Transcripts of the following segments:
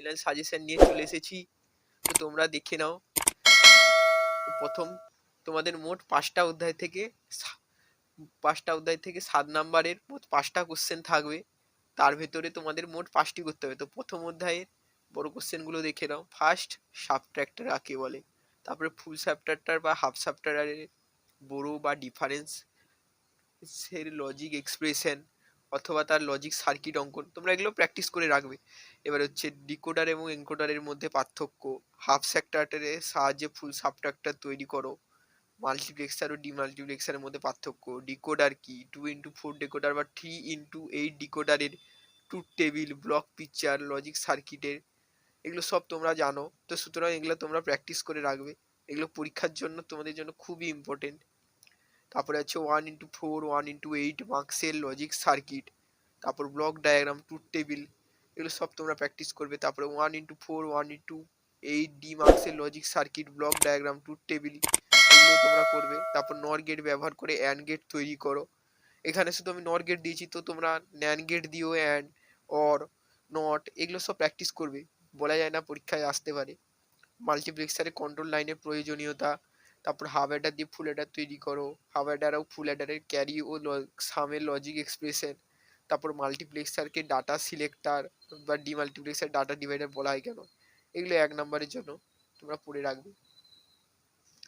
Final suggestion নিয়ে চলে এসেছি। তো তোমরা দেখে নাও। প্রথম, তোমাদের মোট পাঁচটা অধ্যায় থেকে পাঁচটা অধ্যায় থেকে সাত নাম্বারের মোট পাঁচটা কোশ্চেন থাকবে। তার ভেতরে তোমাদের মোট পাঁচটি করতে হবে। তো প্রথম অধ্যায়ের বড় কোশ্চেনগুলো দেখে নাও। ফার্স্ট সাবট্র্যাক্টর কাকে বলে? তারপরে ফুল সাবট্র্যাক্টর বা হাফ সাবট্র্যাক্টরের বড় বা ডিফারেন্স সের লজিক এক্সপ্রেশন অথবা তার লজিক সার্কিট অঙ্কন, তোমরা এগুলো প্র্যাকটিস করে রাখবে। এবার হচ্ছে ডিকোডার এবং এনকোডারের মধ্যে পার্থক্য। হাফ সেক্টরের সাহায্যে ফুল সাবট্রাক্টর তৈরি করো। মাল্টিপ্লেক্সার ও ডিমাল্টিপ্লেক্সারের মধ্যে পার্থক্য। ডিকোডার কি? টু ইন্টু ফোর ডিকোডার বা three into eight ডিকোডারের truth table block picture logic সার্কিটের এগুলো সব তোমরা জানো। তো সুতরাং এগুলো তোমরা প্র্যাকটিস করে রাখবে। এগুলো পরীক্ষার জন্য তোমাদের জন্য খুবই ইম্পর্টেন্ট তারপরে আছে one into four one into eight মার্কসের লজিক সার্কিট তারপর ব্লক ডায়াগ্রাম ট্রুথ টেবিল এগুলো সব তোমরা প্র্যাকটিস করবে। তারপরে one into four one into eight D মার্কসের logic circuit block diagram truth table এগুলো তোমরা করবে। তারপর নর গেট ব্যবহার করে অ্যান্ড গেট তৈরি করো। এখানে শুধু আমি নর গেট দিয়েছি, তো তোমরা ন্যান গেট দিও অ্যান্ড অর নট এগুলো সব প্র্যাকটিস করবে। বলা যায় না পরীক্ষায় আসতে পারে। মাল্টিপ্লেক্সারে কন্ট্রোল লাইনের প্রয়োজনীয়তা তারপর হাফ অ্যাডার দিয়ে ফুল অ্যাডার তৈরি করো। হাফ অ্যাডার ও ফুল অ্যাডারের ক্যারি ও সামের লজিক এক্সপ্রেশন তারপর মাল্টিপ্লেক্সারকে ডাটা সিলেক্টার বা ডিমাল্টিপ্লেক্সার ডাটা ডিভাইডার বলা হয় কেন? এগুলো এক নম্বরের জন্য তোমরা পড়ে রাখবে।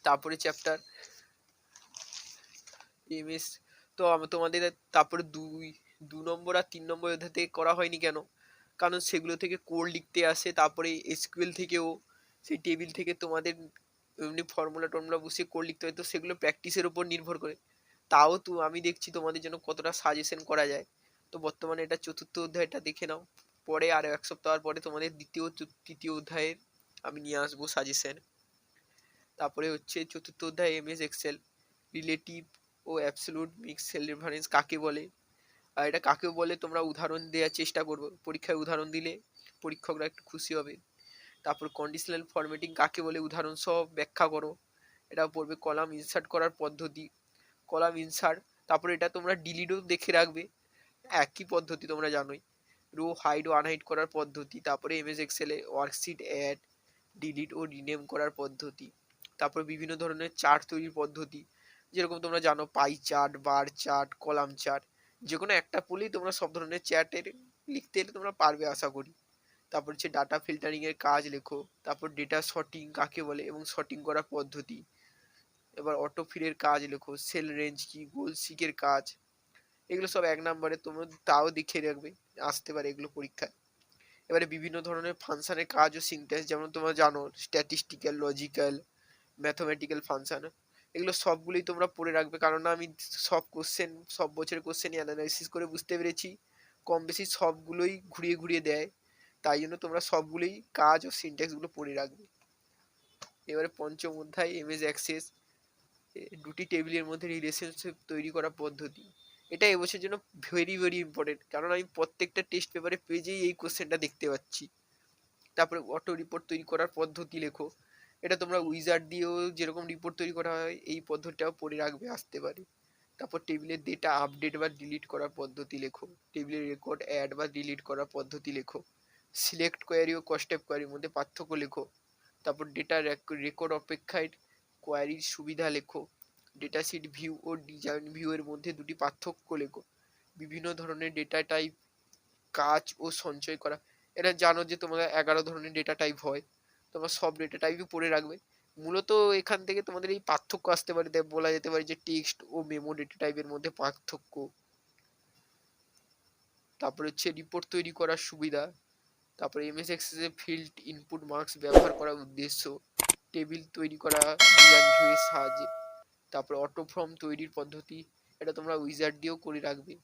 তারপরে চ্যাপ্টার এমএস তো তোমাদের তারপরে দুই, দু নম্বর আর তিন নম্বর অধ্যায় থেকে করা হয়নি কেন? কারণ সেগুলো থেকে কোড লিখতে আসে, তারপরে এসকিউএল থেকেও, সেই টেবিল থেকে তোমাদের এমনি ফর্মুলা টর্মুলা বসিয়ে কোড লিখতে হয়, তো সেগুলো প্র্যাকটিসের উপর নির্ভর করে। তাও তো আমি দেখছি তোমাদের জন্য কতটা সাজেশন করা যায়। তো বর্তমানে এটা চতুর্থ অধ্যায়টা দেখে নাও। পরে আর এক সপ্তাহ পরে তোমাদের দ্বিতীয় তৃতীয় অধ্যায়ের আমি নিয়ে আসব সাজেশন তারপরে হচ্ছে চতুর্থ অধ্যায় এমএস এক্সেল রিলেটিভ ও অ্যাবসলুট মিক্স সেল রেফারেন্স কাকে বলে? আর এটা কাকে বলে তোমরা উদাহরণ দেওয়ার চেষ্টা করবে। পরীক্ষায় উদাহরণ দিলে পরীক্ষকরা একটু খুশি হবে। তারপর কন্ডিশনাল ফরম্যাটিং কাকে বলে? উদাহরণ সহ ব্যাখ্যা করো। এটা পড়বে কলাম ইনসার্ট করার পদ্ধতি, কলাম ইনসার্ট তারপর এটা তোমরা ডিলিটও দেখে রাখবে। একই পদ্ধতি তোমরা জানোই। রো হাইড ও আনহাইড করার পদ্ধতি, তারপরে এমএস এক্সেলে ওয়ার্কশিট অ্যাড ডিলিট ও রিনেম করার পদ্ধতি, তারপর বিভিন্ন ধরনের চার্ট তৈরির পদ্ধতি। যেরকম তোমরা জানো pie chart bar chart column chart যে কোনো একটা পড়লেই তোমরা সব ধরনের চ্যাটের লিখতে তোমরা পারবে, আশা করি। তারপর হচ্ছে ডাটা ফিল্টারিং এর কাজ লেখো, তারপর ডেটা শর্টিং কাকে বলে এবং শর্টিং করার পদ্ধতি। এবার অটো ফিডের কাজ লেখো সেল রেঞ্জ কি গোল সিকের কাজ, এগুলো সব এক নম্বরে তোমরা তাও দেখে রাখবে, আসতে পারে এগুলো পরীক্ষায়। এবারে বিভিন্ন ধরনের ফাংশনের কাজ ও সিনট্যাক্স যেমন তোমরা জানো স্ট্যাটিস্টিক্যাল লজিক্যাল ম্যাথমেটিক্যাল ফাংশন এগুলো সবগুলোই তোমরা পড়ে রাখবে কারণ আমি সব কোশ্চেন সব বছরের কোশ্চেনই অ্যানালাইসিস করে বুঝতে পেরেছি। কম বেশি সবগুলোই ঘুরিয়ে ঘুরিয়ে দেয়। তাই জন্য তোমরা সবগুলোই কাজ ও সিনট্যাক্সগুলো পড়ে রাখবে। এবারে পঞ্চম অধ্যায় এমএস অ্যাক্সেস দুটি টেবিলের মধ্যে রিলেশনশিপ তৈরি করার পদ্ধতি। এটা এবছরের জন্য ভেরি ভেরি ইম্পর্টেন্ট কারণ আমি প্রত্যেকটা টেস্ট পেপারে পেজেই এই কোশ্চেনটা দেখতে পাচ্ছি। তারপরে অটো রিপোর্ট তৈরি করার পদ্ধতি লেখো। এটা তোমরা উইজার্ড দিয়েও যেরকম রিপোর্ট তৈরি করা হয়, এই পদ্ধতিটাও পড়ে রাখবে, আসতে পারে। তারপর টেবিলের ডেটা আপডেট বা ডিলিট করার পদ্ধতি লেখো। টেবিলের রেকর্ড অ্যাড বা ডিলিট করার পদ্ধতি লেখো। সিলেক্ট কোয়ারি ও কস্টেপ কোয়ারির মধ্যে পার্থক্য লেখো। তারপর ডেটা রেকর্ড অপেক্ষায় কোয়ারির সুবিধা লেখো। ডেটা শিট ভিউ ও ডিজাইন ভিউ এর মধ্যে দুটি পার্থক্য লেখো। বিভিন্ন ধরনের ডেটা টাইপ কাজ ও সঞ্চয় করা। এটা জানো যে তোমাদের এগারো ধরনের ডেটা টাইপ হয়। তোমরা সব ডেটা টাইপই পড়ে রাখবে। মূলত এখান থেকে তোমাদের এই পার্থক্য আসতে পারে। বলা যেতে পারে যে টেক্সট ও মেমো ডেটা টাইপের মধ্যে পার্থক্য। তারপরে হচ্ছে রিপোর্ট তৈরি করার সুবিধা। তারপরে এমএস এক্সেসে ফিল্ড ইনপুট মার্কস ব্যবহার করার উদ্দেশ্য টেবিল তৈরি করা ডিজাইন ভিউয়ের সাহায্যে। তারপরে অটো ফর্ম তৈরির পদ্ধতি, এটা তোমরা উইজার্ড দিয়েও করে রাখবে।